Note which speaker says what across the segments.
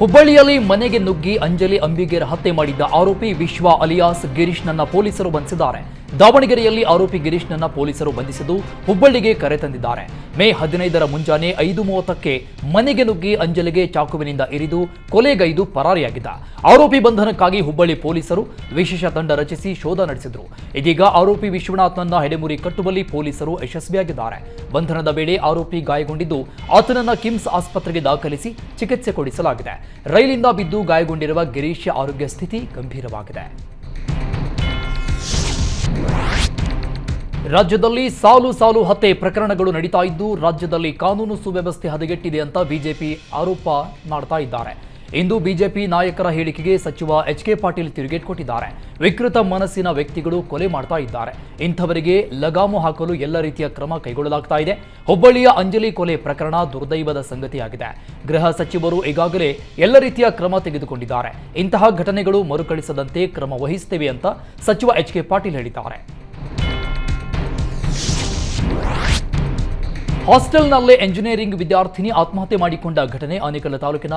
Speaker 1: ಹುಬ್ಬಳ್ಳಿಯಲ್ಲಿ ಮನೆಗೆ ನುಗ್ಗಿ ಅಂಜಲಿ ಅಂಬಿಗೇರ್ ಹತ್ಯೆ ಮಾಡಿದ್ದ ಆರೋಪಿ ವಿಶ್ವ ಅಲಿಯಾಸ್ ಗಿರೀಶ್ನನ್ನ ಪೊಲೀಸರು ಬಂಧಿಸಿದ್ದಾರೆ. ದಾವಣಗೆರೆಯಲ್ಲಿ ಆರೋಪಿ ಗಿರೀಶ್ನನ್ನ ಪೊಲೀಸರು ಬಂಧಿಸಿದ್ದು ಹುಬ್ಬಳ್ಳಿಗೆ ಕರೆ ತಂದಿದ್ದಾರೆ. ಮೇ ಹದಿನೈದರ ಮುಂಜಾನೆ ಐದು ಮೂವತ್ತಕ್ಕೆ ಮನೆಗೆ ನುಗ್ಗಿ ಅಂಜಲಿಗೆ ಚಾಕುವಿನಿಂದ ಇರಿದು ಕೊಲೆಗೈದು ಪರಾರಿಯಾಗಿದ್ದ. ಆರೋಪಿ ಬಂಧನಕ್ಕಾಗಿ ಹುಬ್ಬಳ್ಳಿ ಪೊಲೀಸರು ವಿಶೇಷ ತಂಡ ರಚಿಸಿ ಶೋಧ ನಡೆಸಿದ್ರು. ಇದೀಗ ಆರೋಪಿ ವಿಶ್ವನಾಥ್ನನ್ನ ಹೆಡೆಮುರಿ ಕಟ್ಟುವಲ್ಲಿ ಪೊಲೀಸರು ಯಶಸ್ವಿಯಾಗಿದ್ದಾರೆ. ಬಂಧನದ ವೇಳೆ ಆರೋಪಿ ಗಾಯಗೊಂಡಿದ್ದು ಆತನನ್ನ ಕಿಮ್ಸ್ ಆಸ್ಪತ್ರೆಗೆ ದಾಖಲಿಸಿ ಚಿಕಿತ್ಸೆ ಕೊಡಿಸಲಾಗಿದೆ. ರೈಲಿಂದ ಬಿದ್ದು ಗಾಯಗೊಂಡಿರುವ ಗಿರೀಶ್ ಆರೋಗ್ಯ ಸ್ಥಿತಿ ಗಂಭೀರವಾಗಿದೆ. ರಾಜ್ಯದಲ್ಲಿ ಸಾಲು ಸಾಲು ಹತ್ಯೆ ಪ್ರಕರಣಗಳು ನಡೀತಾ ಇದ್ದು, ರಾಜ್ಯದಲ್ಲಿ ಕಾನೂನು ಸುವ್ಯವಸ್ಥೆ ಹದಗೆಟ್ಟಿದೆ ಅಂತ ಬಿಜೆಪಿ ಆರೋಪ ಮಾಡ್ತಾ ಇದ್ದಾರೆ. ಇಂದು ಬಿಜೆಪಿ ನಾಯಕರ ಹೇಳಿಕೆಗೆ ಸಚಿವ ಎಚ್ ಕೆ ಪಾಟೀಲ್ ತಿರುಗೇಟ್ ಕೊಟ್ಟಿದ್ದಾರೆ. ವಿಕೃತ ಮನಸ್ಸಿನ ವ್ಯಕ್ತಿಗಳು ಕೊಲೆ ಮಾಡ್ತಾ ಇದ್ದಾರೆ. ಇಂಥವರಿಗೆ ಲಗಾಮು ಹಾಕಲು ಎಲ್ಲ ರೀತಿಯ ಕ್ರಮ ಕೈಗೊಳ್ಳಲಾಗ್ತಾ ಇದೆ. ಹುಬ್ಬಳ್ಳಿಯ ಅಂಜಲಿ ಕೊಲೆ ಪ್ರಕರಣ ದುರ್ದೈವದ ಸಂಗತಿಯಾಗಿದೆ. ಗೃಹ ಸಚಿವರು ಈಗಾಗಲೇ ಎಲ್ಲ ರೀತಿಯ ಕ್ರಮ ತೆಗೆದುಕೊಂಡಿದ್ದಾರೆ. ಇಂತಹ ಘಟನೆಗಳು ಮರುಕಳಿಸದಂತೆ ಕ್ರಮ ವಹಿಸುತ್ತೇವೆ ಅಂತ ಸಚಿವ ಎಚ್ ಕೆ ಪಾಟೀಲ್ ಹೇಳಿದ್ದಾರೆ. ಹಾಸ್ಟೆಲ್ನಲ್ಲೇ ಎಂಜಿನಿಯರಿಂಗ್ ವಿದ್ಯಾರ್ಥಿನಿ ಆತ್ಮಹತ್ಯೆ ಮಾಡಿಕೊಂಡ ಘಟನೆ ಆನೇಕಲ್ ತಾಲೂಕಿನ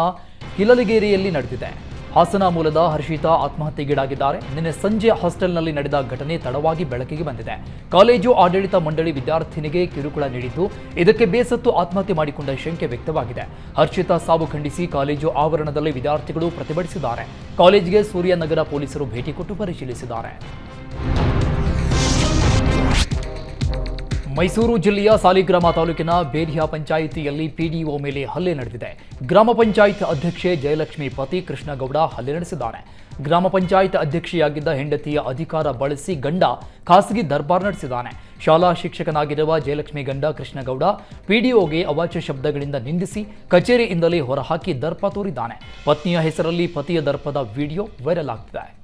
Speaker 1: ಹಿಲಲಿಗೇರಿಯಲ್ಲಿ ನಡೆದಿದೆ. ಹಾಸನ ಮೂಲದ ಹರ್ಷಿತಾ ಆತ್ಮಹತ್ಯೆಗೀಡಾಗಿದ್ದಾರೆ. ನಿನ್ನೆ ಸಂಜೆ ಹಾಸ್ಟೆಲ್ನಲ್ಲಿ ನಡೆದ ಘಟನೆ ತಡವಾಗಿ ಬೆಳಕಿಗೆ ಬಂದಿದೆ. ಕಾಲೇಜು ಆಡಳಿತ ಮಂಡಳಿ ವಿದ್ಯಾರ್ಥಿನಿಗೆ ಕಿರುಕುಳ ನೀಡಿದ್ದು, ಇದಕ್ಕೆ ಬೇಸತ್ತು ಆತ್ಮಹತ್ಯೆ ಮಾಡಿಕೊಂಡ ಶಂಕೆ ವ್ಯಕ್ತವಾಗಿದೆ. ಹರ್ಷಿತಾ ಸಾವು ಖಂಡಿಸಿ ಕಾಲೇಜು ಆವರಣದಲ್ಲಿ ವಿದ್ಯಾರ್ಥಿಗಳು ಪ್ರತಿಭಟಿಸಿದ್ದಾರೆ. ಕಾಲೇಜಿಗೆ ಸೂರ್ಯನಗರ ಪೊಲೀಸರು ಭೇಟಿ ಕೊಟ್ಟು ಪರಿಶೀಲಿಸಿದ್ದಾರೆ. ಮೈಸೂರು ಜಿಲ್ಲೆಯ ಸಾಲಿಗ್ರಾಮ ತಾಲೂಕಿನ ಬೇರಿಯಾ ಪಂಚಾಯಿತಿಯಲ್ಲಿ ಪಿಡಿಒ ಮೇಲೆ ಹಲ್ಲೆ ನಡೆದಿದೆ. ಗ್ರಾಮ ಪಂಚಾಯತ್ ಅಧ್ಯಕ್ಷೆ ಜಯಲಕ್ಷ್ಮಿ ಪತಿ ಕೃಷ್ಣಗೌಡ ಹಲ್ಲೆ ನಡೆಸಿದ್ದಾರೆ ಗ್ರಾಮ ಪಂಚಾಯತ್ ಅಧ್ಯಕ್ಷೆಯಾಗಿದ್ದ ಹೆಂಡತಿಯ ಅಧಿಕಾರ ಬಳಸಿ ಗಂಡ ಖಾಸಗಿ ದರ್ಬಾರ್ ನಡೆಸಿದ್ದಾನೆ. ಶಾಲಾ ಶಿಕ್ಷಕನಾಗಿರುವ ಜಯಲಕ್ಷ್ಮಿ ಗಂಡ ಕೃಷ್ಣಗೌಡ ಪಿಡಿಒಗೆ ಅವಾಚ್ಯ ಶಬ್ದಗಳಿಂದ ನಿಂದಿಸಿ ಕಚೇರಿಯಿಂದಲೇ ಹೊರಹಾಕಿ ದರ್ಪ ತೋರಿದ್ದಾನೆ. ಪತ್ನಿಯ ಹೆಸರಲ್ಲಿ ಪತಿಯ ದರ್ಪದ ವಿಡಿಯೋ ವೈರಲ್ ಆಗ್ತಿದೆ.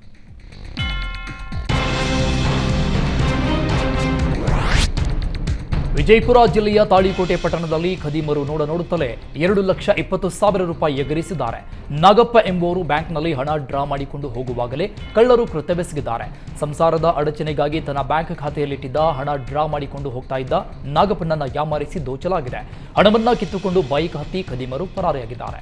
Speaker 1: ವಿಜಯಪುರ ಜಿಲ್ಲೆಯ ತಾಳಿಕೋಟೆ ಪಟ್ಟಣದಲ್ಲಿ ಖದೀಮರು ನೋಡ ನೋಡುತ್ತಲೇ ಎರಡು ಲಕ್ಷ ಇಪ್ಪತ್ತು ಸಾವಿರ ರೂಪಾಯಿ ಎಗರಿಸಿದ್ದಾರೆ. ನಾಗಪ್ಪ ಎಂಬುವರು ಬ್ಯಾಂಕ್ನಲ್ಲಿ ಹಣ ಡ್ರಾ ಮಾಡಿಕೊಂಡು ಹೋಗುವಾಗಲೇ ಕಳ್ಳರು ಕೃತ್ಯವೆಸಗಿದ್ದಾರೆ ಸಂಸಾರದ ಅಡಚಣೆಗಾಗಿ ತನ್ನ ಬ್ಯಾಂಕ್ ಖಾತೆಯಲ್ಲಿಟ್ಟಿದ್ದ ಹಣ ಡ್ರಾ ಮಾಡಿಕೊಂಡು ಹೋಗ್ತಾ ಇದ್ದ ನಾಗಪ್ಪನನ್ನ ಯಾಮಾರಿಸಿ ದೋಚಲಾಗಿದೆ. ಹಣವನ್ನ ಕಿತ್ತುಕೊಂಡು ಬೈಕ್ ಹತ್ತಿ ಖದೀಮರು ಪರಾರಿಯಾಗಿದ್ದಾರೆ.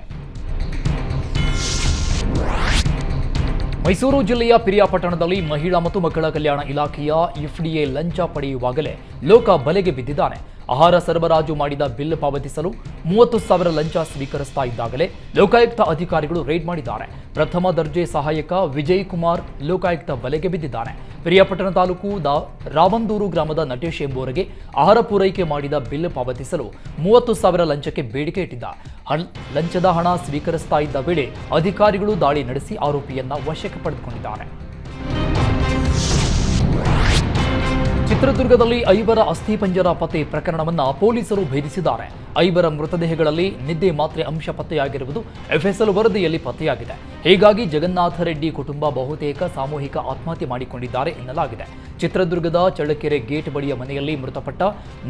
Speaker 1: ಮೈಸೂರು ಜಿಲ್ಲೆಯ ಪಿರಿಯಾಪಟ್ಟಣದಲ್ಲಿ ಮಹಿಳಾ ಮತ್ತು ಮಕ್ಕಳ ಕಲ್ಯಾಣ ಇಲಾಖೆಯ ಎಫ್ಡಿಎ ಲಂಚ ಪಡೆಯುವಾಗಲೇ ಲೋಕ ಬಲೆಗೆ ಬಿದ್ದಿದ್ದಾನೆ. ಆಹಾರ ಸರಬರಾಜು ಮಾಡಿದ ಬಿಲ್ ಪಾವತಿಸಲು ಮೂವತ್ತು ಸಾವಿರ ಲಂಚ ಸ್ವೀಕರಿಸ್ತಾ ಇದ್ದಾಗಲೇ ಲೋಕಾಯುಕ್ತ ಅಧಿಕಾರಿಗಳು ರೇಡ್ ಮಾಡಿದ್ದಾರೆ. ಪ್ರಥಮ ದರ್ಜೆ ಸಹಾಯಕ ವಿಜಯ್ ಕುಮಾರ್ ಲೋಕಾಯುಕ್ತ ಬಲೆಗೆ ಬಿದ್ದಿದ್ದಾನೆ. ಪಿರಿಯಾಪಟ್ಟಣ ತಾಲೂಕು ದ ರಾವಂದೂರು ಗ್ರಾಮದ ನಟೇಶ್ ಎಂಬುವರಿಗೆ ಆಹಾರ ಪೂರೈಕೆ ಮಾಡಿದ ಬಿಲ್ ಪಾವತಿಸಲು ಮೂವತ್ತು ಸಾವಿರ ಲಂಚಕ್ಕೆ ಬೇಡಿಕೆ ಇಟ್ಟಿದ್ದ. ಲಂಚದ ಹಣ ಸ್ವೀಕರಿಸ್ತಾ ಇದ್ದ ವೇಳೆ ಅಧಿಕಾರಿಗಳು ದಾಳಿ ನಡೆಸಿ ಆರೋಪಿಯನ್ನ ವಶಕ್ಕೆ ಪಡೆದುಕೊಂಡಿದ್ದಾರೆ. ಚಿತ್ರದುರ್ಗದಲ್ಲಿ ಐವರ ಅಸ್ಥಿಪಂಜರ ಪತ್ತೆ ಪ್ರಕರಣವನ್ನು ಪೊಲೀಸರು ಭೇದಿಸಿದ್ದಾರೆ. ಐವರ ಮೃತದೇಹಗಳಲ್ಲಿ ನಿದ್ದೆ ಮಾತ್ರೆ ಅಂಶ ಪತ್ತೆಯಾಗಿರುವುದು ಎಫ್ಎಸ್ಎಲ್ ವರದಿಯಲ್ಲಿ ಪತ್ತೆಯಾಗಿದೆ. ಹೀಗಾಗಿ ಜಗನ್ನಾಥ ರೆಡ್ಡಿ ಕುಟುಂಬ ಬಹುತೇಕ ಸಾಮೂಹಿಕ ಆತ್ಮಹತ್ಯೆ ಮಾಡಿಕೊಂಡಿದ್ದಾರೆ ಎನ್ನಲಾಗಿದೆ. ಚಿತ್ರದುರ್ಗದ ಚಳ್ಳಕೆರೆ ಗೇಟ್ ಬಳಿಯ ಮನೆಯಲ್ಲಿ ಮೃತಪಟ್ಟ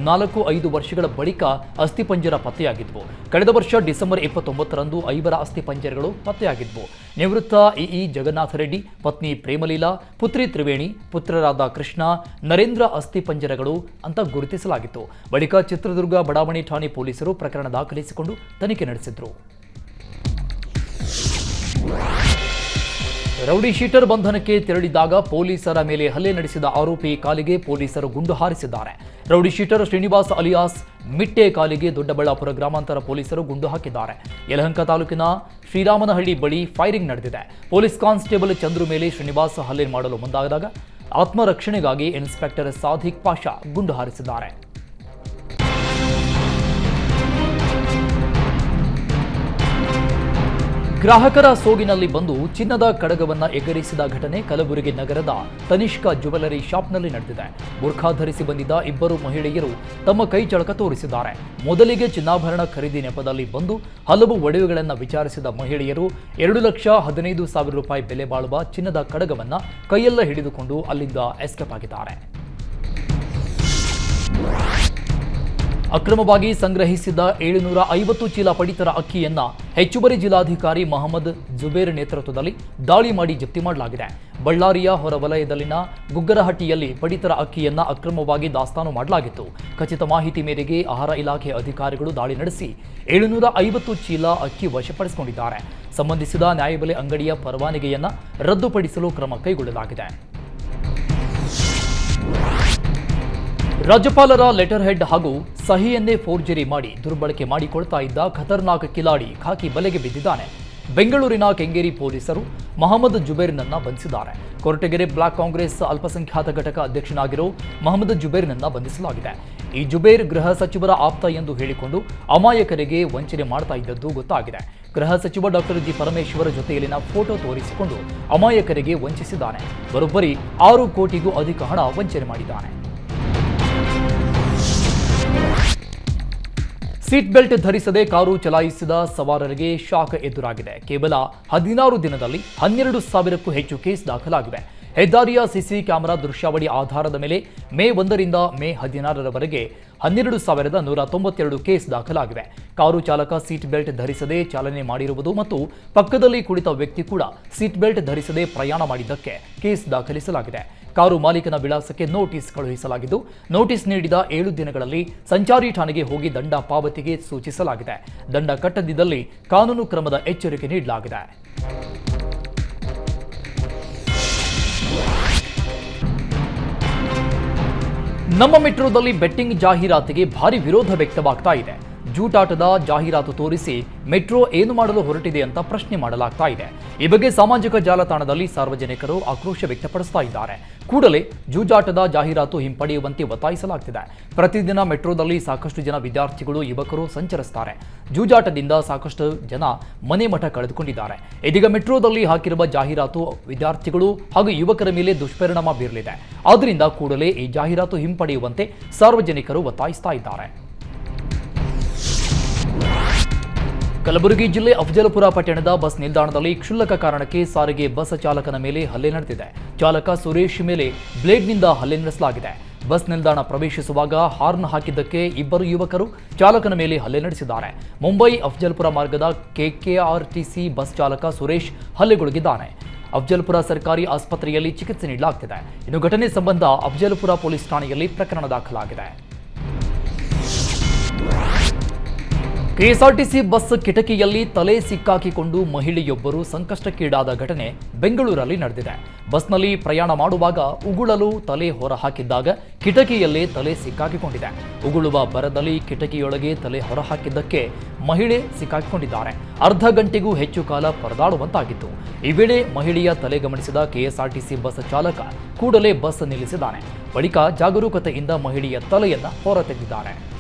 Speaker 1: ನಾಲ್ಕು ಐದು ವರ್ಷಗಳ ಬಳಿಕ ಅಸ್ಥಿಪಂಜರ ಪತ್ತೆಯಾಗಿದ್ವು. ಕಳೆದ ವರ್ಷ ಡಿಸೆಂಬರ್ ಇಪ್ಪತ್ತೊಂಬತ್ತರಂದು ಐವರ ಅಸ್ಥಿಪಂಜರಗಳು ಪತ್ತೆಯಾಗಿದ್ವು. ನಿವೃತ್ತ ಇಇ ಜಗನ್ನಾಥ ರೆಡ್ಡಿ, ಪತ್ನಿ ಪ್ರೇಮಲೀಲಾ, ಪುತ್ರಿ ತ್ರಿವೇಣಿ, ಪುತ್ರರಾದ ಕೃಷ್ಣ, ನರೇಂದ್ರ ಅಸ್ಥಿಪಂಜರಗಳು ಅಂತ ಗುರುತಿಸಲಾಗಿತ್ತು. ಬಳಿಕ ಚಿತ್ರದುರ್ಗ ಬಡಾವಣೆ ಠಾಣೆ ಪೊಲೀಸರು ಪ್ರಕರಣ ದಾಖಲಿಸಿಕೊಂಡು ತನಿಖೆ ನಡೆಸಿದ್ರು. ರೌಡಿ ಶೀಟರ್ ಬಂಧನಕ್ಕೆ ತೆರಳಿದ್ದಾಗ ಪೊಲೀಸರ ಮೇಲೆ ಹಲ್ಲೆ ನಡೆಸಿದ ಆರೋಪಿ ಕಾಲಿಗೆ ಪೊಲೀಸರು ಗುಂಡು ಹಾರಿಸಿದ್ದಾರೆ. Rowdy sheeter Srinivas alias Mitte ಕಾಲಿಗೆ ದೊಡ್ಡಬಳ್ಳಾಪುರ ಗ್ರಾಮಾಂತರ ಪೊಲೀಸರು ಗುಂಡು ಹಾಕಿದ್ದಾರೆ. ಯಲಹಂಕ ತಾಲೂಕಿನ ಶ್ರೀರಾಮನಹಳ್ಳಿ ಬಳಿ ಫೈರಿಂಗ್ ನಡೆದಿದೆ. ಪೊಲೀಸ್ ಕಾನ್ಸ್ಟೇಬಲ್ ಚಂದ್ರು ಮೇಲೆ ಶ್ರೀನಿವಾಸ್ ಹಲ್ಲೆ ಮಾಡಲು ಮುಂದಾದಾಗ ಆತ್ಮರಕ್ಷಣೆಗಾಗಿ ಇನ್ಸ್ಪೆಕ್ಟರ್ ಸಾಧಿಕ್ ಪಾಷಾ ಗುಂಡು ಹಾರಿಸಿದ್ದಾರೆ. ಗ್ರಾಹಕರ ಸೋಗಿನಲ್ಲಿ ಬಂದು ಚಿನ್ನದ ಕಡಗವನ್ನ ಎಗರಿಸಿದ ಘಟನೆ ಕಲಬುರಗಿ ನಗರದ ತನಿಷ್ಕಾ ಜುವೆಲರಿ ಶಾಪ್ನಲ್ಲಿ ನಡೆದಿದೆ. ಬುರ್ಖಾ ಧರಿಸಿ ಬಂದಿದ್ದ ಇಬ್ಬರು ಮಹಿಳೆಯರು ತಮ್ಮ ಕೈ ಚಳಕ ತೋರಿಸಿದ್ದಾರೆ. ಮೊದಲಿಗೆ ಚಿನ್ನಾಭರಣ ಖರೀದಿ ನೆಪದಲ್ಲಿ ಬಂದು ಹಲವು ಒಡವೆಗಳನ್ನು ವಿಚಾರಿಸಿದ ಮಹಿಳೆಯರು ಎರಡು ಲಕ್ಷ ಹದಿನೈದು ಸಾವಿರ ರೂಪಾಯಿ ಬೆಲೆ ಬಾಳುವ ಚಿನ್ನದ ಕಡಗವನ್ನ ಕೈಯೆಲ್ಲ ಹಿಡಿದುಕೊಂಡು ಅಲ್ಲಿಂದ ಎಸ್ಕೇಪ್ ಆಗಿದ್ದಾರೆ. ಅಕ್ರಮವಾಗಿ ಸಂಗ್ರಹಿಸಿದ್ದ ಏಳುನೂರ ಐವತ್ತು ಚೀಲ ಪಡಿತರ ಅಕ್ಕಿಯನ್ನ ಹೆಚ್ಚುವರಿ ಜಿಲ್ಲಾಧಿಕಾರಿ ಮಹಮ್ಮದ್ ಜುಬೇರ್ ನೇತೃತ್ವದಲ್ಲಿ ದಾಳಿ ಮಾಡಿ ಜಪ್ತಿ ಮಾಡಲಾಗಿದೆ. ಬಳ್ಳಾರಿಯ ಹೊರವಲಯದಲ್ಲಿನ ಗುಗ್ಗರಹಟ್ಟಿಯಲ್ಲಿ ಪಡಿತರ ಅಕ್ಕಿಯನ್ನ ಅಕ್ರಮವಾಗಿ ದಾಸ್ತಾನು ಮಾಡಲಾಗಿತ್ತು. ಖಚಿತ ಮಾಹಿತಿ ಮೇರೆಗೆ ಆಹಾರ ಇಲಾಖೆ ಅಧಿಕಾರಿಗಳು ದಾಳಿ ನಡೆಸಿ ಏಳುನೂರ ಐವತ್ತು ಚೀಲ ಅಕ್ಕಿ ವಶಪಡಿಸಿಕೊಂಡಿದ್ದಾರೆ. ಸಂಬಂಧಿಸಿದ ನ್ಯಾಯಬೆಲೆ ಅಂಗಡಿಯ ಪರವಾನಗಿಯನ್ನ ರದ್ದುಪಡಿಸಲು ಕ್ರಮ ಕೈಗೊಳ್ಳಲಾಗಿದೆ. ರಾಜ್ಯಪಾಲರ ಲೆಟರ್ ಹೆಡ್ ಹಾಗೂ ಸಹಿಯನ್ನೇ ಫೋರ್ಜರಿ ಮಾಡಿ ದುರ್ಬಳಕೆ ಮಾಡಿಕೊಳ್ತಾ ಇದ್ದ ಖತರ್ನಾಕ್ ಕಿಲಾಡಿ ಖಾಕಿ ಬಲೆಗೆ ಬಿದ್ದಿದ್ದಾನೆ. ಬೆಂಗಳೂರಿನ ಕೆಂಗೇರಿ ಪೊಲೀಸರು ಮಹಮ್ಮದ್ ಜುಬೇರ್ನನ್ನ ಬಂಧಿಸಿದ್ದಾರೆ. ಕೊರಟಗೆರೆ ಬ್ಲಾಕ್ ಕಾಂಗ್ರೆಸ್ ಅಲ್ಪಸಂಖ್ಯಾತ ಘಟಕ ಅಧ್ಯಕ್ಷನಾಗಿರೋ ಮಹಮ್ಮದ್ ಜುಬೇರ್ನನ್ನ ಬಂಧಿಸಲಾಗಿದೆ. ಈ ಜುಬೇರ್ ಗೃಹ ಸಚಿವರ ಆಪ್ತ ಎಂದು ಹೇಳಿಕೊಂಡು ಅಮಾಯಕರಿಗೆ ವಂಚನೆ ಮಾಡ್ತಾ ಇದ್ದದ್ದು ಗೊತ್ತಾಗಿದೆ. ಗೃಹ ಸಚಿವ ಡಾಕ್ಟರ್ ಜಿ ಪರಮೇಶ್ವರ ಜೊತೆಯಲ್ಲಿನ ಫೋಟೋ ತೋರಿಸಿಕೊಂಡು ಅಮಾಯಕರಿಗೆ ವಂಚಿಸಿದ್ದಾನೆ. ಬರೋಬ್ಬರಿ ಆರು ಕೋಟಿಗೂ ಅಧಿಕ ಹಣ ವಂಚನೆ ಮಾಡಿದ್ದಾನೆ. ಸೀಟ್ ಬೆಲ್ಟ್ ಧರಿಸದೆ ಕಾರು ಚಲಾಯಿಸಿದ ಸವಾರರಿಗೆ ಶಾಕ್ ಎದುರಾಗಿದೆ. ಕೇವಲ ಹದಿನಾರು ದಿನದಲ್ಲಿ ಹನ್ನೆರಡು ಸಾವಿರಕ್ಕೂ ಹೆಚ್ಚು ಕೇಸ್ ದಾಖಲಾಗಿವೆ. ಹೆದ್ದಾರಿಯ ಸಿಸಿ ಕ್ಯಾಮೆರಾ ದೃಶ್ಯಾವಳಿ ಆಧಾರದ ಮೇಲೆ ಮೇ ಒಂದರಿಂದ ಮೇ ಹದಿನಾರರವರೆಗೆ ಹನ್ನೆರಡು ಸಾವಿರದ ನೂರ ತೊಂಬತ್ತೆರಡು ಕೇಸ್ ದಾಖಲಾಗಿವೆ. ಕಾರು ಚಾಲಕ ಸೀಟ್ ಬೆಲ್ಟ್ ಧರಿಸದೆ ಚಾಲನೆ ಮಾಡಿರುವುದು ಮತ್ತು ಪಕ್ಕದಲ್ಲಿ ಕುಳಿತ ವ್ಯಕ್ತಿ ಕೂಡ ಸೀಟ್ ಬೆಲ್ಟ್ ಧರಿಸದೆ ಪ್ರಯಾಣ ಮಾಡಿದ್ದಕ್ಕೆ ಕೇಸ್ ದಾಖಲಿಸಲಾಗಿದೆ. ಕಾರು ಮಾಲೀಕನ ವಿಳಾಸಕ್ಕೆ ನೋಟಿಸ್ ಕಳುಹಿಸಲಾಗಿದ್ದು, ನೋಟಿಸ್ ನೀಡಿದ ಏಳು ದಿನಗಳಲ್ಲಿ ಸಂಚಾರಿ ಠಾಣೆಗೆ ಹೋಗಿ ದಂಡ ಪಾವತಿಗೆ ಸೂಚಿಸಲಾಗಿದೆ. ದಂಡ ಕಟ್ಟದಿದ್ದಲ್ಲಿ ಕಾನೂನು ಕ್ರಮದ ಎಚ್ಚರಿಕೆ ನೀಡಲಾಗಿದೆ. ನಮ್ಮ ಮೆಟ್ರೋದಲ್ಲಿ ಬೆಟ್ಟಿಂಗ್ ಜಾಹೀರಾತಿಗೆ ಭಾರಿ ವಿರೋಧ ವ್ಯಕ್ತವಾಗ್ತಾ ಇದೆ. ಜೂಟಾಟದ ಜಾಹೀರಾತು ತೋರಿಸಿ ಮೆಟ್ರೋ ಏನು ಮಾಡಲು ಹೊರಟಿದೆ ಅಂತ ಪ್ರಶ್ನೆ ಮಾಡಲಾಗ್ತಾ ಇದೆ. ಈ ಬಗ್ಗೆ ಸಾಮಾಜಿಕ ಜಾಲತಾಣದಲ್ಲಿ ಸಾರ್ವಜನಿಕರು ಆಕ್ರೋಶ ವ್ಯಕ್ತಪಡಿಸ್ತಾ ಇದ್ದಾರೆ. ಕೂಡಲೇ ಜೂಜಾಟದ ಜಾಹೀರಾತು ಹಿಂಪಡೆಯುವಂತೆ ಒತ್ತಾಯಿಸಲಾಗ್ತಿದೆ. ಪ್ರತಿದಿನ ಮೆಟ್ರೋದಲ್ಲಿ ಸಾಕಷ್ಟು ಜನ ವಿದ್ಯಾರ್ಥಿಗಳು, ಯುವಕರು ಸಂಚರಿಸ್ತಾರೆ. ಜೂಜಾಟದಿಂದ ಸಾಕಷ್ಟು ಜನ ಮನೆ ಮಠ ಕಳೆದುಕೊಂಡಿದ್ದಾರೆ. ಇದೀಗ ಮೆಟ್ರೋದಲ್ಲಿ ಹಾಕಿರುವ ಜಾಹೀರಾತು ವಿದ್ಯಾರ್ಥಿಗಳು ಹಾಗೂ ಯುವಕರ ಮೇಲೆ ದುಷ್ಪರಿಣಾಮ ಬೀರಲಿದೆ. ಆದ್ದರಿಂದ ಕೂಡಲೇ ಈ ಜಾಹೀರಾತು ಹಿಂಪಡೆಯುವಂತೆ ಸಾರ್ವಜನಿಕರು ಒತ್ತಾಯಿಸ್ತಾ ಇದ್ದಾರೆ. ಕಲಬುರಗಿ ಜಿಲ್ಲೆ ಅಫಜಲಪುರ ಪಟ್ಟಣದ ಬಸ್ ನಿಲ್ದಾಣದಲ್ಲಿ ಕ್ಷುಲ್ಲಕ ಕಾರಣಕ್ಕೆ ಸಾರಿಗೆ ಬಸ್ ಚಾಲಕನ ಮೇಲೆ ಹಲ್ಲೆ ನಡೆದಿದೆ. ಚಾಲಕ ಸುರೇಶ್ ಮೇಲೆ ಬ್ಲೇಡ್ನಿಂದ ಹಲ್ಲೆ ನಡೆಸಲಾಗಿದೆ. ಬಸ್ ನಿಲ್ದಾಣ ಪ್ರವೇಶಿಸುವಾಗ ಹಾರ್ನ್ ಹಾಕಿದ್ದಕ್ಕೆ ಇಬ್ಬರು ಯುವಕರು ಚಾಲಕನ ಮೇಲೆ ಹಲ್ಲೆ ನಡೆಸಿದ್ದಾರೆ. ಮುಂಬೈ ಅಫಜಲ್ಪುರ ಮಾರ್ಗದ ಕೆಕೆಆರ್ಟಿಸಿ ಬಸ್ ಚಾಲಕ ಸುರೇಶ್ ಹಲ್ಲೆಗೊಳಗಿದ್ದಾನೆ. ಅಫಜಲ್ಪುರ ಸರ್ಕಾರಿ ಆಸ್ಪತ್ರೆಯಲ್ಲಿ ಚಿಕಿತ್ಸೆ ನೀಡಲಾಗ್ತಿದೆ. ಇನ್ನು ಘಟನೆ ಸಂಬಂಧ ಅಫಜಲ್ಪುರ ಪೊಲೀಸ್ ಠಾಣೆಯಲ್ಲಿ ಪ್ರಕರಣ ದಾಖಲಾಗಿದೆ. ಕೆಎಸ್ಆರ್ಟಿಸಿ ಬಸ್ ಕಿಟಕಿಯಲ್ಲಿ ತಲೆ ಸಿಕ್ಕಾಕಿಕೊಂಡು ಮಹಿಳೆಯೊಬ್ಬರು ಸಂಕಷ್ಟಕ್ಕೀಡಾದ ಘಟನೆ ಬೆಂಗಳೂರಲ್ಲಿ ನಡೆದಿದೆ. ಬಸ್ನಲ್ಲಿ ಪ್ರಯಾಣ ಮಾಡುವಾಗ ಉಗುಳಲು ತಲೆ ಹೊರಹಾಕಿದ್ದಾಗ ಕಿಟಕಿಯಲ್ಲೇ ತಲೆ ಸಿಕ್ಕಾಕಿಕೊಂಡಿದೆ. ಉಗುಳುವ ಬರದಲ್ಲಿ ಕಿಟಕಿಯೊಳಗೆ ತಲೆ ಹೊರಹಾಕಿದ್ದಕ್ಕೆ ಮಹಿಳೆ ಸಿಕ್ಕಾಕಿಕೊಂಡಿದ್ದಾರೆ. ಅರ್ಧ ಗಂಟೆಗೂ ಹೆಚ್ಚು ಕಾಲ ಪರದಾಡುವಂತಾಗಿತ್ತು. ಈ ವೇಳೆ ಮಹಿಳೆಯ ತಲೆ ಗಮನಿಸಿದ ಕೆಎಸ್ಆರ್ಟಿಸಿ ಬಸ್ ಚಾಲಕ ಕೂಡಲೇ ಬಸ್ ನಿಲ್ಲಿಸಿದ್ದಾನೆ. ಬಳಿಕ ಜಾಗರೂಕತೆಯಿಂದ ಮಹಿಳೆಯ ತಲೆಯನ್ನ ಹೊರತೆಗೆದಿದ್ದಾರೆ.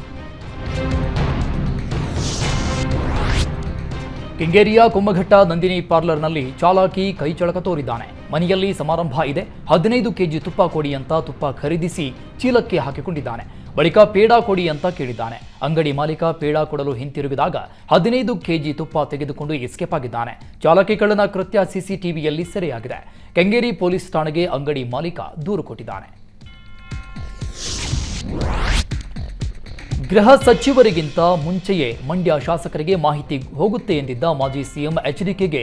Speaker 1: ಕೆಂಗೇರಿಯ ಕುಮ್ಮಘಟ್ಟ ನಂದಿನಿ ಪಾರ್ಲರ್ನಲ್ಲಿ ಚಾಲಾಕಿ ಕೈಚಳಕ ತೋರಿದ್ದಾನೆ. ಮನೆಯಲ್ಲಿ ಸಮಾರಂಭ ಇದೆ. ಹದಿನೈದು ಕೆಜಿ ತುಪ್ಪ ಕೊಡಿ ಅಂತ ತುಪ್ಪ ಖರೀದಿಸಿ ಚೀಲಕ್ಕೆ ಹಾಕಿಕೊಂಡಿದ್ದಾನೆ. ಬಳಿಕ ಪೇಡ ಕೊಡಿ ಅಂತ ಕೇಳಿದ್ದಾನೆ. ಅಂಗಡಿ ಮಾಲೀಕ ಪೇಡ ಕೊಡಲು ಹಿಂತಿರುಗಿದಾಗ ಹದಿನೈದು ಕೆಜಿ ತುಪ್ಪ ತೆಗೆದುಕೊಂಡು ಎಸ್ಕೇಪ್ ಆಗಿದ್ದಾನೆ. ಚಾಲಕಿ ಕಳ್ಳನ ಕೃತ್ಯ ಸಿಸಿಟಿವಿಯಲ್ಲಿ ಸೆರೆಯಾಗಿದೆ. ಕೆಂಗೇರಿ ಪೊಲೀಸ್ ಠಾಣೆಗೆ ಅಂಗಡಿ ಮಾಲೀಕ ದೂರು ಕೊಟ್ಟಿದ್ದಾನೆ. ಗೃಹ ಸಚಿವರಿಗಿಂತ ಮುಂಚೆಯೇ ಮಂಡ್ಯ ಶಾಸಕರಿಗೆ ಮಾಹಿತಿ ಹೋಗುತ್ತೆ ಎಂದಿದ್ದ ಮಾಜಿ ಸಿಎಂ ಎಚ್ಡಿಕೆಗೆ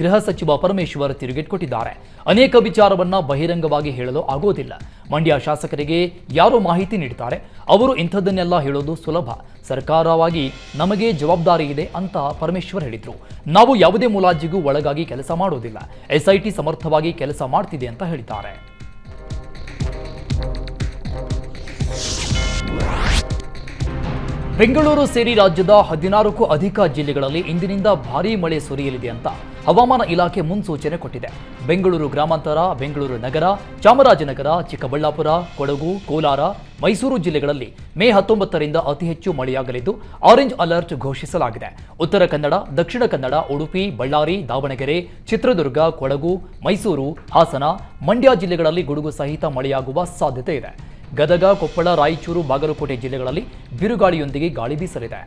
Speaker 1: ಗೃಹ ಸಚಿವ ಪರಮೇಶ್ವರ್ ತಿರುಗೇಟ್ ಕೊಟ್ಟಿದ್ದಾರೆ. ಅನೇಕ ವಿಚಾರವನ್ನ ಬಹಿರಂಗವಾಗಿ ಹೇಳಲು ಆಗೋದಿಲ್ಲ. ಮಂಡ್ಯ ಶಾಸಕರಿಗೆ ಯಾರು ಮಾಹಿತಿ ನೀಡುತ್ತಾರೆ ಅವರು ಇಂಥದ್ದನ್ನೆಲ್ಲ ಹೇಳೋದು ಸುಲಭ. ಸರ್ಕಾರವಾಗಿ ನಮಗೆ ಜವಾಬ್ದಾರಿ ಇದೆ ಅಂತ ಪರಮೇಶ್ವರ್ ಹೇಳಿದರು. ನಾವು ಯಾವುದೇ ಮುಲಾಜಿಗೂ ಒಳಗಾಗಿ ಕೆಲಸ ಮಾಡೋದಿಲ್ಲ. ಎಸ್ಐಟಿ ಸಮರ್ಥವಾಗಿ ಕೆಲಸ ಮಾಡ್ತಿದೆ ಅಂತ ಹೇಳಿದ್ದಾರೆ. ಬೆಂಗಳೂರು ಸೇರಿ ರಾಜ್ಯದ ಹದಿನಾರಕ್ಕೂ ಅಧಿಕ ಜಿಲ್ಲೆಗಳಲ್ಲಿ ಇಂದಿನಿಂದ ಭಾರೀ ಮಳೆ ಸುರಿಯಲಿದೆ ಅಂತ ಹವಾಮಾನ ಇಲಾಖೆ ಮುನ್ಸೂಚನೆ ಕೊಟ್ಟಿದೆ. ಬೆಂಗಳೂರು ಗ್ರಾಮಾಂತರ, ಬೆಂಗಳೂರು ನಗರ, ಚಾಮರಾಜನಗರ, ಚಿಕ್ಕಬಳ್ಳಾಪುರ, ಕೊಡಗು, ಕೋಲಾರ, ಮೈಸೂರು ಜಿಲ್ಲೆಗಳಲ್ಲಿ ಮೇ ಹತ್ತೊಂಬತ್ತರಿಂದ ಅತಿ ಹೆಚ್ಚು ಮಳೆಯಾಗಲಿದ್ದು ಆರೆಂಜ್ ಅಲರ್ಟ್ ಘೋಷಿಸಲಾಗಿದೆ. ಉತ್ತರ ಕನ್ನಡ, ದಕ್ಷಿಣ ಕನ್ನಡ, ಉಡುಪಿ, ಬಳ್ಳಾರಿ, ದಾವಣಗೆರೆ, ಚಿತ್ರದುರ್ಗ, ಕೊಡಗು, ಮೈಸೂರು, ಹಾಸನ, ಮಂಡ್ಯ ಜಿಲ್ಲೆಗಳಲ್ಲಿ ಗುಡುಗು ಸಹಿತ ಮಳೆಯಾಗುವ ಸಾಧ್ಯತೆ ಇದೆ. ಗದಗ ಕೊಪ್ಪಳ ರಾಯಚೂರು ಬಾಗಲಕೋಟೆ ಜಿಲ್ಲೆಗಳಲ್ಲಿ ಬಿರುಗಾಳಿಯೊಂದಿಗೆ ಗಾಳಿ ಬೀಸಲಿದೆ.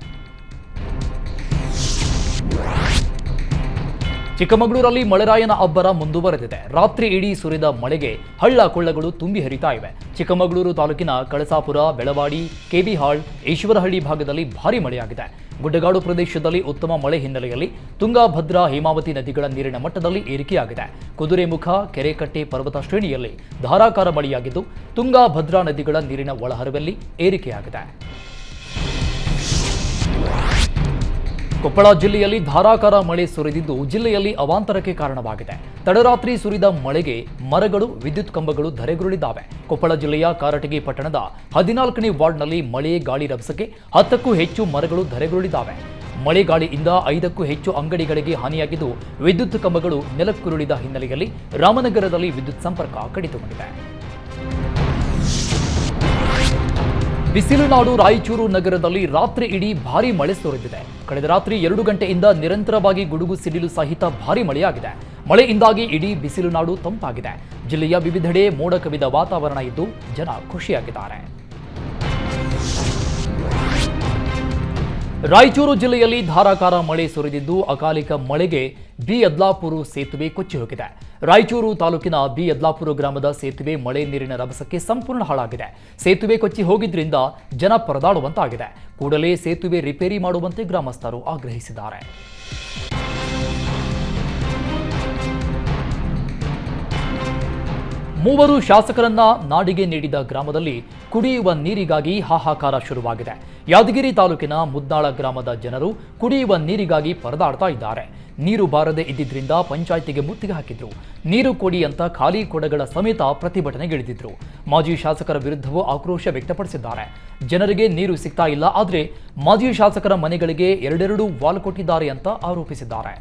Speaker 1: ಚಿಕ್ಕಮಗಳೂರಲ್ಲಿ ಮಳೆರಾಯನ ಅಬ್ಬರ ಮುಂದುವರೆದಿದೆ. ರಾತ್ರಿ ಇಡೀ ಸುರಿದ ಮಳೆಗೆ ಹಳ್ಳ ಕೊಳ್ಳಗಳು ತುಂಬಿ ಹರಿತಾ ಇವೆ. ಚಿಕ್ಕಮಗಳೂರು ತಾಲೂಕಿನ ಕಳಸಾಪುರ, ಬೆಳವಾಡಿ, ಕೆಬಿಹಾಳ್, ಈಶ್ವರಹಳ್ಳಿ ಭಾಗದಲ್ಲಿ ಭಾರಿ ಮಳೆಯಾಗಿದೆ. ಗುಡ್ಡಗಾಡು ಪ್ರದೇಶದಲ್ಲಿ ಉತ್ತಮ ಮಳೆ ಹಿನ್ನೆಲೆಯಲ್ಲಿ ತುಂಗಾಭದ್ರಾ, ಹೇಮಾವತಿ ನದಿಗಳ ನೀರಿನ ಮಟ್ಟದಲ್ಲಿ ಏರಿಕೆಯಾಗಿದೆ. ಕುದುರೆಮುಖ, ಕೆರೆಕಟ್ಟೆ ಪರ್ವತ ಶ್ರೇಣಿಯಲ್ಲಿ ಧಾರಾಕಾರ ಮಳೆಯಾಗಿದ್ದು, ತುಂಗಾಭದ್ರಾ ನದಿಗಳ ನೀರಿನ ಒಳಹರಿವಲ್ಲಿ ಏರಿಕೆಯಾಗಿದೆ. ಕೊಪ್ಪಳ ಜಿಲ್ಲೆಯಲ್ಲಿ ಧಾರಾಕಾರ ಮಳೆ ಸುರಿದಿದ್ದು ಜಿಲ್ಲೆಯಲ್ಲಿ ಅವಾಂತರಕ್ಕೆ ಕಾರಣವಾಗಿದೆ. ತಡರಾತ್ರಿ ಸುರಿದ ಮಳೆಗೆ ಮರಗಳು, ವಿದ್ಯುತ್ ಕಂಬಗಳು ಧರೆಗುರುಳಿದ್ದಾವೆ. ಕೊಪ್ಪಳ ಜಿಲ್ಲೆಯ ಕಾರಟಗಿ ಪಟ್ಟಣದ ಹದಿನಾಲ್ಕನೇ ವಾರ್ಡ್ನಲ್ಲಿ ಮಳೆ ಗಾಳಿ ರಭಸಕ್ಕೆ ಹತ್ತಕ್ಕೂ ಹೆಚ್ಚು ಮರಗಳು ಧರೆಗುರುಳಿದ್ದಾವೆ. ಮಳೆ ಗಾಳಿಯಿಂದ ಐದಕ್ಕೂ ಹೆಚ್ಚು ಅಂಗಡಿಗಳಿಗೆ ಹಾನಿಯಾಗಿದ್ದು ವಿದ್ಯುತ್ ಕಂಬಗಳು ನೆಲಕ್ಕುರುಳಿದ ಹಿನ್ನೆಲೆಯಲ್ಲಿ ರಾಮನಗರದಲ್ಲಿ ವಿದ್ಯುತ್ ಸಂಪರ್ಕ ಕಡಿತಗೊಂಡಿದೆ. ಬಿಸಿಲುನಾಡು ರಾಯಚೂರು ನಗರದಲ್ಲಿ ರಾತ್ರಿ ಇಡೀ ಭಾರೀ ಮಳೆ ಸುರಿದಿದೆ. ಕಳೆದ ರಾತ್ರಿ ಎರಡು ಗಂಟೆಯಿಂದ ನಿರಂತರವಾಗಿ ಗುಡುಗು ಸಿಡಿಲು ಸಹಿತ ಭಾರಿ ಮಳೆಯಾಗಿದೆ. ಮಳೆಯಿಂದಾಗಿ ಇಡೀ ಬಿಸಿಲು ನಾಡು ತಂಪಾಗಿದೆ. ಜಿಲ್ಲೆಯ ವಿವಿಧೆಡೆ ಮೋಡ ಕವಿದ ವಾತಾವರಣ ಇದ್ದು ಜನ ಖುಷಿಯಾಗಿದ್ದಾರೆ. ರಾಯಚೂರು ಜಿಲ್ಲೆಯಲ್ಲಿ ಧಾರಾಕಾರ ಮಳೆ ಸುರಿದಿದ್ದು ಅಕಾಲಿಕ ಮಳೆಗೆ ಬಿ ಯದ್ಲಾಪುರು ಸೇತುವೆ ಕೊಚ್ಚಿ ಹೋಗಿದೆ. ರಾಯಚೂರು ತಾಲೂಕಿನ ಬಿ ಯದ್ಲಾಪುರ ಗ್ರಾಮದ ಸೇತುವೆ ಮಳೆ ನೀರಿನ ರಭಸಕ್ಕೆ ಸಂಪೂರ್ಣ ಹಾಳಾಗಿದೆ. ಸೇತುವೆ ಕೊಚ್ಚಿ ಹೋಗಿದ್ರಿಂದ ಜನ ಪರದಾಡುವಂತಾಗಿದೆ. ಕೂಡಲೇ ಸೇತುವೆ ರಿಪೇರಿ ಮಾಡುವಂತೆ ಗ್ರಾಮಸ್ಥರು ಆಗ್ರಹಿಸಿದ್ದಾರೆ. ಮೂವರು ಶಾಸಕರನ್ನ ನಾಡಿಗೆ ನೀಡಿದ ಗ್ರಾಮದಲ್ಲಿ ಕುಡಿಯುವ ನೀರಿಗಾಗಿ ಹಾಹಾಕಾರ ಶುರುವಾಗಿದೆ. ಯಾದಗಿರಿ ತಾಲೂಕಿನ ಮುದ್ದಾಳ ಗ್ರಾಮದ ಜನರು ಕುಡಿಯುವ ನೀರಿಗಾಗಿ ಪರದಾಡ್ತಾ ಇದ್ದಾರೆ. ನೀರು ಬಾರದೆ ಇದ್ದಿದ್ದರಿಂದ ಪಂಚಾಯಿತಿಗೆ ಮುತ್ತಿಗೆ ಹಾಕಿದ್ರು. ನೀರು ಕೊಡಿ ಅಂತ ಖಾಲಿ ಕೊಡಗಳ ಸಮೇತ ಪ್ರತಿಭಟನೆಗಿಳಿದಿದ್ರು. ಮಾಜಿ ಶಾಸಕರ ವಿರುದ್ಧವೂ ಆಕ್ರೋಶ ವ್ಯಕ್ತಪಡಿಸಿದ್ದಾರೆ. ಜನರಿಗೆ ನೀರು ಸಿಗ್ತಾ ಇಲ್ಲ, ಆದರೆ ಮಾಜಿ ಶಾಸಕರ ಮನೆಗಳಿಗೆ ಎರಡೆರಡು ವಾಲ್ ಕೊಟ್ಟಿದ್ದಾರೆ ಅಂತ ಆರೋಪಿಸಿದ್ದಾರೆ.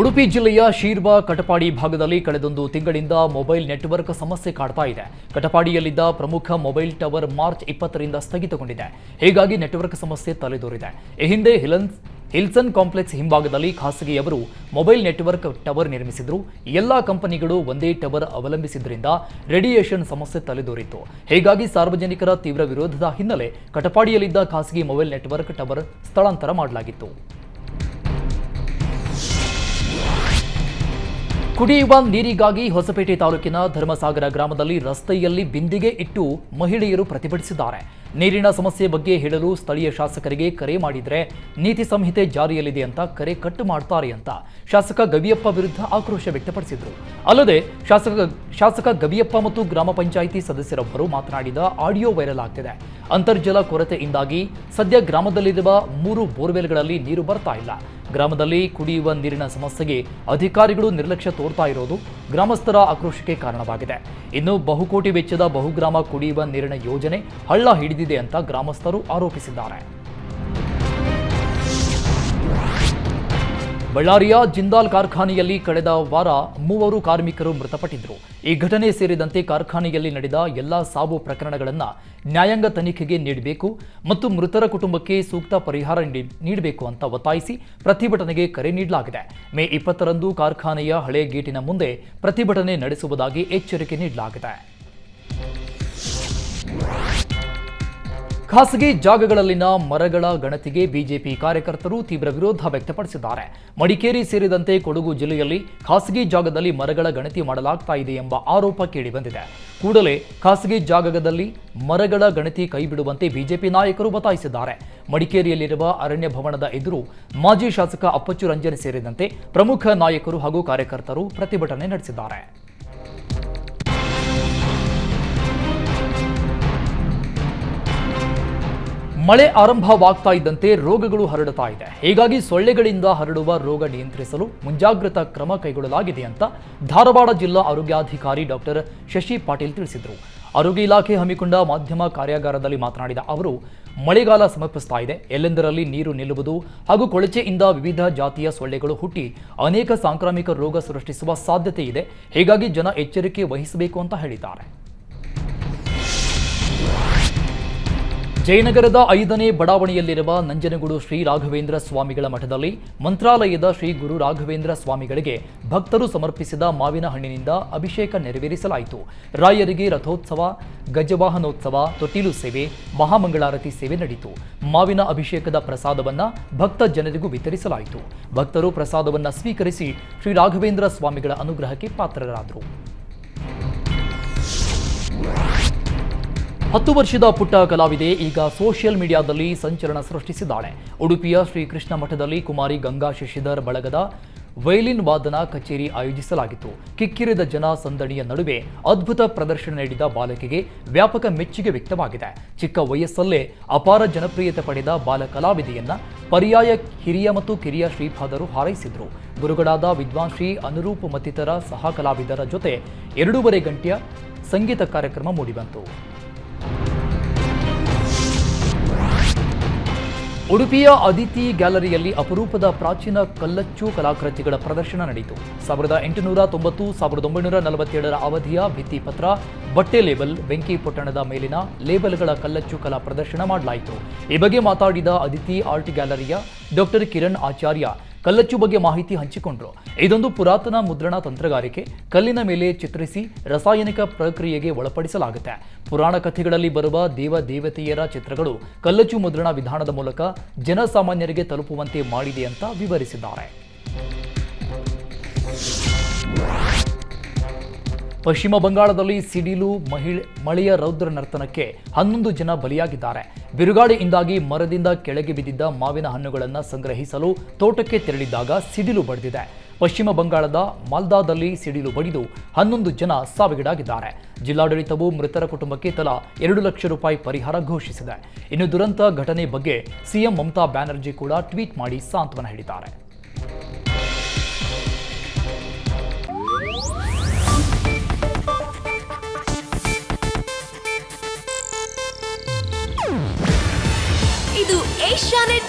Speaker 1: ಉಡುಪಿ ಜಿಲ್ಲೆಯ ಶೀರ್ವ ಕಟಪಾಡಿ ಭಾಗದಲ್ಲಿ ಕಳೆದೊಂದು ತಿಂಗಳಿಂದ ಮೊಬೈಲ್ ನೆಟ್ವರ್ಕ್ ಸಮಸ್ಯೆ ಕಾಡ್ತಾ ಇದೆ. ಕಟಪಾಡಿಯಲ್ಲಿದ್ದ ಪ್ರಮುಖ ಮೊಬೈಲ್ ಟವರ್ ಮಾರ್ಚ್ ಇಪ್ಪತ್ತರಿಂದ ಸ್ಥಗಿತಗೊಂಡಿದೆ. ಹೀಗಾಗಿ ನೆಟ್ವರ್ಕ್ ಸಮಸ್ಯೆ ತಲೆದೋರಿದೆ. ಈ ಹಿಂದೆ ಹಿಲನ್ಸ್, ಹಿಲ್ಸನ್ ಕಾಂಪ್ಲೆಕ್ಸ್ ಹಿಂಭಾಗದಲ್ಲಿ ಖಾಸಗಿಯವರು ಮೊಬೈಲ್ ನೆಟ್ವರ್ಕ್ ಟವರ್ ನಿರ್ಮಿಸಿದ್ರು. ಎಲ್ಲ ಕಂಪನಿಗಳು ಒಂದೇ ಟವರ್ ಅವಲಂಬಿಸಿದ್ದರಿಂದ ರೇಡಿಯೇಷನ್ ಸಮಸ್ಯೆ ತಲೆದೋರಿತ್ತು. ಹೀಗಾಗಿ ಸಾರ್ವಜನಿಕರ ತೀವ್ರ ವಿರೋಧದ ಹಿನ್ನೆಲೆ ಕಟಪಾಡಿಯಲ್ಲಿದ್ದ ಖಾಸಗಿ ಮೊಬೈಲ್ ನೆಟ್ವರ್ಕ್ ಟವರ್ ಸ್ಥಳಾಂತರ ಮಾಡಲಾಗಿತ್ತು. ಕುಡಿಯುವ ನೀರಿಗಾಗಿ ಹೊಸಪೇಟೆ ತಾಲೂಕಿನ ಧರ್ಮಸಾಗರ ಗ್ರಾಮದಲ್ಲಿ ರಸ್ತೆಯಲ್ಲಿ ಬಿಂದಿಗೆ ಇಟ್ಟು ಮಹಿಳೆಯರು ಪ್ರತಿಭಟಿಸಿದ್ದಾರೆ. ನೀರಿನ ಸಮಸ್ಯೆ ಬಗ್ಗೆ ಹೇಳಲು ಸ್ಥಳೀಯ ಶಾಸಕರಿಗೆ ಕರೆ ಮಾಡಿದರೆ ನೀತಿ ಸಂಹಿತೆ ಜಾರಿಯಲ್ಲಿದೆ ಅಂತ ಕರೆ ಕಟ್ಟು ಮಾಡ್ತಾರೆ ಅಂತ ಶಾಸಕ ಗವಿಯಪ್ಪ ವಿರುದ್ಧ ಆಕ್ರೋಶ ವ್ಯಕ್ತಪಡಿಸಿದರು. ಅಲ್ಲದೆ ಶಾಸಕ ಶಾಸಕ ಗವಿಯಪ್ಪ ಮತ್ತು ಗ್ರಾಮ ಪಂಚಾಯಿತಿ ಸದಸ್ಯರೊಬ್ಬರು ಮಾತನಾಡಿದ ಆಡಿಯೋ ವೈರಲ್ ಆಗ್ತಿದೆ. ಅಂತರ್ಜಲ ಕೊರತೆಯಿಂದಾಗಿ ಸದ್ಯ ಗ್ರಾಮದಲ್ಲಿರುವ ಮೂರು ಬೋರ್ವೆಲ್ಗಳಲ್ಲಿ ನೀರು ಬರ್ತಾ ಇಲ್ಲ. ಗ್ರಾಮದಲ್ಲಿ ಕುಡಿಯುವ ನೀರಿನ ಸಮಸ್ಯೆಗೆ ಅಧಿಕಾರಿಗಳು ನಿರ್ಲಕ್ಷ್ಯ ತೋರ್ತಾ ಇರೋದು ಗ್ರಾಮಸ್ಥರ ಆಕ್ರೋಶಕ್ಕೆ ಕಾರಣವಾಗಿದೆ. ಇನ್ನು ಬಹುಕೋಟಿ ವೆಚ್ಚದ ಬಹುಗ್ರಾಮ ಕುಡಿಯುವ ನೀರಿನ ಯೋಜನೆ ಹಳ್ಳ ಹಿಡಿದಿದೆ ಅಂತ ಗ್ರಾಮಸ್ಥರು ಆರೋಪಿಸಿದ್ದಾರೆ. ಬಳ್ಳಾರಿಯ ಜಿಂದಾಲ್ ಕಾರ್ಖಾನೆಯಲ್ಲಿ ಕಳೆದ ವಾರ ಮೂವರು ಕಾರ್ಮಿಕರು ಮೃತಪಟ್ಟಿದ್ದರು. ಈ ಘಟನೆ ಸೇರಿದಂತೆ ಕಾರ್ಖಾನೆಯಲ್ಲಿ ನಡೆದ ಎಲ್ಲ ಸಾವು ಪ್ರಕರಣಗಳನ್ನು ನ್ಯಾಯಾಂಗ ತನಿಖೆಗೆ ನೀಡಬೇಕು ಮತ್ತು ಮೃತರ ಕುಟುಂಬಕ್ಕೆ ಸೂಕ್ತ ಪರಿಹಾರ ನೀಡಿ- ನೀಡಬೇಕು ಅಂತ ಒತ್ತಾಯಿಸಿ ಪ್ರತಿಭಟನೆಗೆ ಕರೆ ನೀಡಲಾಗಿದೆ. ಮೇ ಇಪ್ಪತ್ತರಂದು ಕಾರ್ಖಾನೆಯ ಹಳೆ ಗೇಟಿನ ಮುಂದೆ ಪ್ರತಿಭಟನೆ ನಡೆಸುವುದಾಗಿ ಎಚ್ಚರಿಕೆ ನೀಡಲಾಗಿದೆ. ಖಾಸಗಿ ಜಾಗಗಳಲ್ಲಿನ ಮರಗಳ ಗಣತಿಗೆ ಬಿಜೆಪಿ ಕಾರ್ಯಕರ್ತರು ತೀವ್ರ ವಿರೋಧ ವ್ಯಕ್ತಪಡಿಸಿದ್ದಾರೆ. ಮಡಿಕೇರಿ ಸೇರಿದಂತೆ ಕೊಡಗು ಜಿಲ್ಲೆಯಲ್ಲಿ ಖಾಸಗಿ ಜಾಗದಲ್ಲಿ ಮರಗಳ ಗಣತಿ ಮಾಡಲಾಗ್ತಾ ಇದೆ ಎಂಬ ಆರೋಪ ಕೇಳಿಬಂದಿದೆ. ಕೂಡಲೇ ಖಾಸಗಿ ಜಾಗದಲ್ಲಿ ಮರಗಳ ಗಣತಿ ಕೈಬಿಡುವಂತೆ ಬಿಜೆಪಿ ನಾಯಕರು ಒತ್ತಾಯಿಸಿದ್ದಾರೆ. ಮಡಿಕೇರಿಯಲ್ಲಿರುವ ಅರಣ್ಯ ಭವನದ ಎದುರು ಮಾಜಿ ಶಾಸಕ ಅಪ್ಪಚ್ಚು ರಂಜನ್ ಸೇರಿದಂತೆ ಪ್ರಮುಖ ನಾಯಕರು ಹಾಗೂ ಕಾರ್ಯಕರ್ತರು ಪ್ರತಿಭಟನೆ ನಡೆಸಿದ್ದಾರೆ. ಮಳೆ ಆರಂಭವಾಗ್ತಾ ಇದ್ದಂತೆ ರೋಗಗಳು ಹರಡುತ್ತಾ ಇದೆ. ಹೀಗಾಗಿ ಸೊಳ್ಳೆಗಳಿಂದ ಹರಡುವ ರೋಗ ನಿಯಂತ್ರಿಸಲು ಮುಂಜಾಗ್ರತಾ ಕ್ರಮ ಕೈಗೊಳ್ಳಲಾಗಿದೆ ಅಂತ ಧಾರವಾಡ ಜಿಲ್ಲಾ ಆರೋಗ್ಯಾಧಿಕಾರಿ ಡಾಕ್ಟರ್ ಶಶಿ ಪಾಟೀಲ್ ತಿಳಿಸಿದರು. ಆರೋಗ್ಯ ಇಲಾಖೆ ಹಮ್ಮಿಕೊಂಡ ಮಾಧ್ಯಮ ಕಾರ್ಯಾಗಾರದಲ್ಲಿ ಮಾತನಾಡಿದ ಅವರು, ಮಳೆಗಾಲ ಸಮೀಪಿಸ್ತಾ ಇದೆ. ಎಲ್ಲೆಂದರಲ್ಲಿ ನೀರು ನಿಲ್ಲುವುದು ಹಾಗೂ ಕೊಳಚೆಯಿಂದ ವಿವಿಧ ಜಾತಿಯ ಸೊಳ್ಳೆಗಳು ಹುಟ್ಟಿ ಅನೇಕ ಸಾಂಕ್ರಾಮಿಕ ರೋಗ ಸೃಷ್ಟಿಸುವ ಸಾಧ್ಯತೆ ಇದೆ. ಹೀಗಾಗಿ ಜನ ಎಚ್ಚರಿಕೆ ವಹಿಸಬೇಕು ಅಂತ ಹೇಳಿದ್ದಾರೆ. ಜಯನಗರದ ಐದನೇ ಬಡಾವಣೆಯಲ್ಲಿರುವ ನಂಜನಗೂಡು ಶ್ರೀ ರಾಘವೇಂದ್ರ ಸ್ವಾಮಿಗಳ ಮಠದಲ್ಲಿ ಮಂತ್ರಾಲಯದ ಶ್ರೀ ಗುರು ರಾಘವೇಂದ್ರ ಸ್ವಾಮಿಗಳಿಗೆ ಭಕ್ತರು ಸಮರ್ಪಿಸಿದ ಮಾವಿನ ಹಣ್ಣಿನಿಂದ ಅಭಿಷೇಕ ನೆರವೇರಿಸಲಾಯಿತು. ರಾಯರಿಗೆ ರಥೋತ್ಸವ, ಗಜವಾಹನೋತ್ಸವ, ತೊಟ್ಟಿಲು ಸೇವೆ, ಮಹಾಮಂಗಳಾರತಿ ಸೇವೆ ನಡೆಯಿತು ಮಾವಿನ ಅಭಿಷೇಕದ ಪ್ರಸಾದವನ್ನು ಭಕ್ತ ಜನರಿಗೂ ವಿತರಿಸಲಾಯಿತು. ಭಕ್ತರು ಪ್ರಸಾದವನ್ನು ಸ್ವೀಕರಿಸಿ ಶ್ರೀ ರಾಘವೇಂದ್ರ ಸ್ವಾಮಿಗಳ ಅನುಗ್ರಹಕ್ಕೆ ಪಾತ್ರರಾದರು. ಹತ್ತು ವರ್ಷದ ಪುಟ್ಟ ಕಲಾವಿದೆ ಈಗ ಸೋಷಿಯಲ್ ಮೀಡಿಯಾದಲ್ಲಿ ಸಂಚಲನ ಸೃಷ್ಟಿಸಿದ್ದಾಳೆ. ಉಡುಪಿಯ ಶ್ರೀಕೃಷ್ಣ ಮಠದಲ್ಲಿ ಕುಮಾರಿ ಗಂಗಾ ಶಶಿಧರ್ ಬಳಗದ ವೈಲಿನ್ ವಾದನ ಕಚೇರಿ ಆಯೋಜಿಸಲಾಗಿತ್ತು. ಕಿಕ್ಕಿರಿದ ಜನ ಸಂದಣಿಯ ನಡುವೆ ಅದ್ಭುತ ಪ್ರದರ್ಶನ ನೀಡಿದ ಬಾಲಕಿಗೆ ವ್ಯಾಪಕ ಮೆಚ್ಚುಗೆ ವ್ಯಕ್ತವಾಗಿದೆ. ಚಿಕ್ಕ ವಯಸ್ಸಲ್ಲೇ ಅಪಾರ ಜನಪ್ರಿಯತೆ ಪಡೆದ ಬಾಲ ಕಲಾವಿದೆಯನ್ನ ಪರ್ಯಾಯ ಹಿರಿಯ ಮತ್ತು ಕಿರಿಯ ಶ್ರೀಪಾದರು ಹಾರೈಸಿದರು. ಗುರುಗಳಾದ ವಿದ್ವಾನ್ ಶ್ರೀ ಅನುರೂಪ್ ಮತ್ತಿತರ ಸಹ ಕಲಾವಿದರ ಜೊತೆ ಎರಡೂವರೆ ಗಂಟೆಯ ಸಂಗೀತ ಕಾರ್ಯಕ್ರಮ ಮೂಡಿಬಂತು. ಉಡುಪಿಯ ಅದಿತಿ ಗ್ಯಾಲರಿಯಲ್ಲಿ ಅಪರೂಪದ ಪ್ರಾಚೀನ ಕಲ್ಲಚ್ಚು ಕಲಾಕೃತಿಗಳ ಪ್ರದರ್ಶನ ನಡೆಯಿತು. ಸಾವಿರದ ಎಂಟುನೂರ ತೊಂಬತ್ತು, ಸಾವಿರದ ಒಂಬೈನೂರ ನಲವತ್ತೇಳರ ಅವಧಿಯ ಭಿತ್ತಿಪತ್ರ ಬಟ್ಟೆ ಲೇಬಲ್, ಬೆಂಕಿ ಪೊಟ್ಟಣದ ಮೇಲಿನ ಲೇಬಲ್ಗಳ ಕಲ್ಲಚ್ಚು ಕಲಾ ಪ್ರದರ್ಶನ ಮಾಡಲಾಯಿತು. ಈ ಬಗ್ಗೆ ಮಾತಾಡಿದ ಅದಿತಿ ಆರ್ಟ್ ಗ್ಯಾಲರಿಯ ಡಾಕ್ಟರ್ ಕಿರಣ್ ಆಚಾರ್ಯ ಕಲ್ಲಚ್ಚು ಬಗ್ಗೆ ಮಾಹಿತಿ ಹಂಚಿಕೊಂಡ್ರು. ಇದೊಂದು ಪುರಾತನ ಮುದ್ರಣ ತಂತ್ರಗಾರಿಕೆ. ಕಲ್ಲಿನ ಮೇಲೆ ಚಿತ್ರಿಸಿ ರಾಸಾಯನಿಕ ಪ್ರಕ್ರಿಯೆಗೆ ಒಳಪಡಿಸಲಾಗುತ್ತೆ. ಪುರಾಣ ಕಥೆಗಳಲ್ಲಿ ಬರುವ ದೇವ ದೇವತೆಯರ ಚಿತ್ರಗಳು ಕಲ್ಲಚ್ಚು ಮುದ್ರಣ ವಿಧಾನದ ಮೂಲಕ ಜನಸಾಮಾನ್ಯರಿಗೆ ತಲುಪುವಂತೆ ಮಾಡಿದೆ ಅಂತ ವಿವರಿಸಿದ್ದಾರೆ. ಪಶ್ಚಿಮ ಬಂಗಾಳದಲ್ಲಿ ಸಿಡಿಲು ಮಹಿಳೆ ಮಳೆಯ ರೌದ್ರ ನರ್ತನಕ್ಕೆ ಹನ್ನೊಂದು ಜನ ಬಲಿಯಾಗಿದ್ದಾರೆ. ಬಿರುಗಾಳಿಯಿಂದಾಗಿ ಮರದಿಂದ ಕೆಳಗೆ ಬಿದ್ದಿದ್ದ ಮಾವಿನ ಹಣ್ಣುಗಳನ್ನು ಸಂಗ್ರಹಿಸಲು ತೋಟಕ್ಕೆ ತೆರಳಿದ್ದಾಗ ಸಿಡಿಲು ಬಡಿದಿದೆ. ಪಶ್ಚಿಮ ಬಂಗಾಳದ ಮಾಲ್ದಾದಲ್ಲಿ ಸಿಡಿಲು ಬಡಿದು ಹನ್ನೊಂದು ಜನ ಸಾವಿಗೀಡಾಗಿದ್ದಾರೆ. ಜಿಲ್ಲಾಡಳಿತವು ಮೃತರ ಕುಟುಂಬಕ್ಕೆ ತಲಾ ಎರಡು ಲಕ್ಷ ರೂಪಾಯಿ ಪರಿಹಾರ ಘೋಷಿಸಿದೆ. ಇನ್ನು ದುರಂತ ಘಟನೆ ಬಗ್ಗೆ ಸಿಎಂ ಮಮತಾ ಬ್ಯಾನರ್ಜಿ ಕೂಡ ಟ್ವೀಟ್ ಮಾಡಿ ಸಾಂತ್ವನ ಹೇಳಿದ್ದಾರೆ.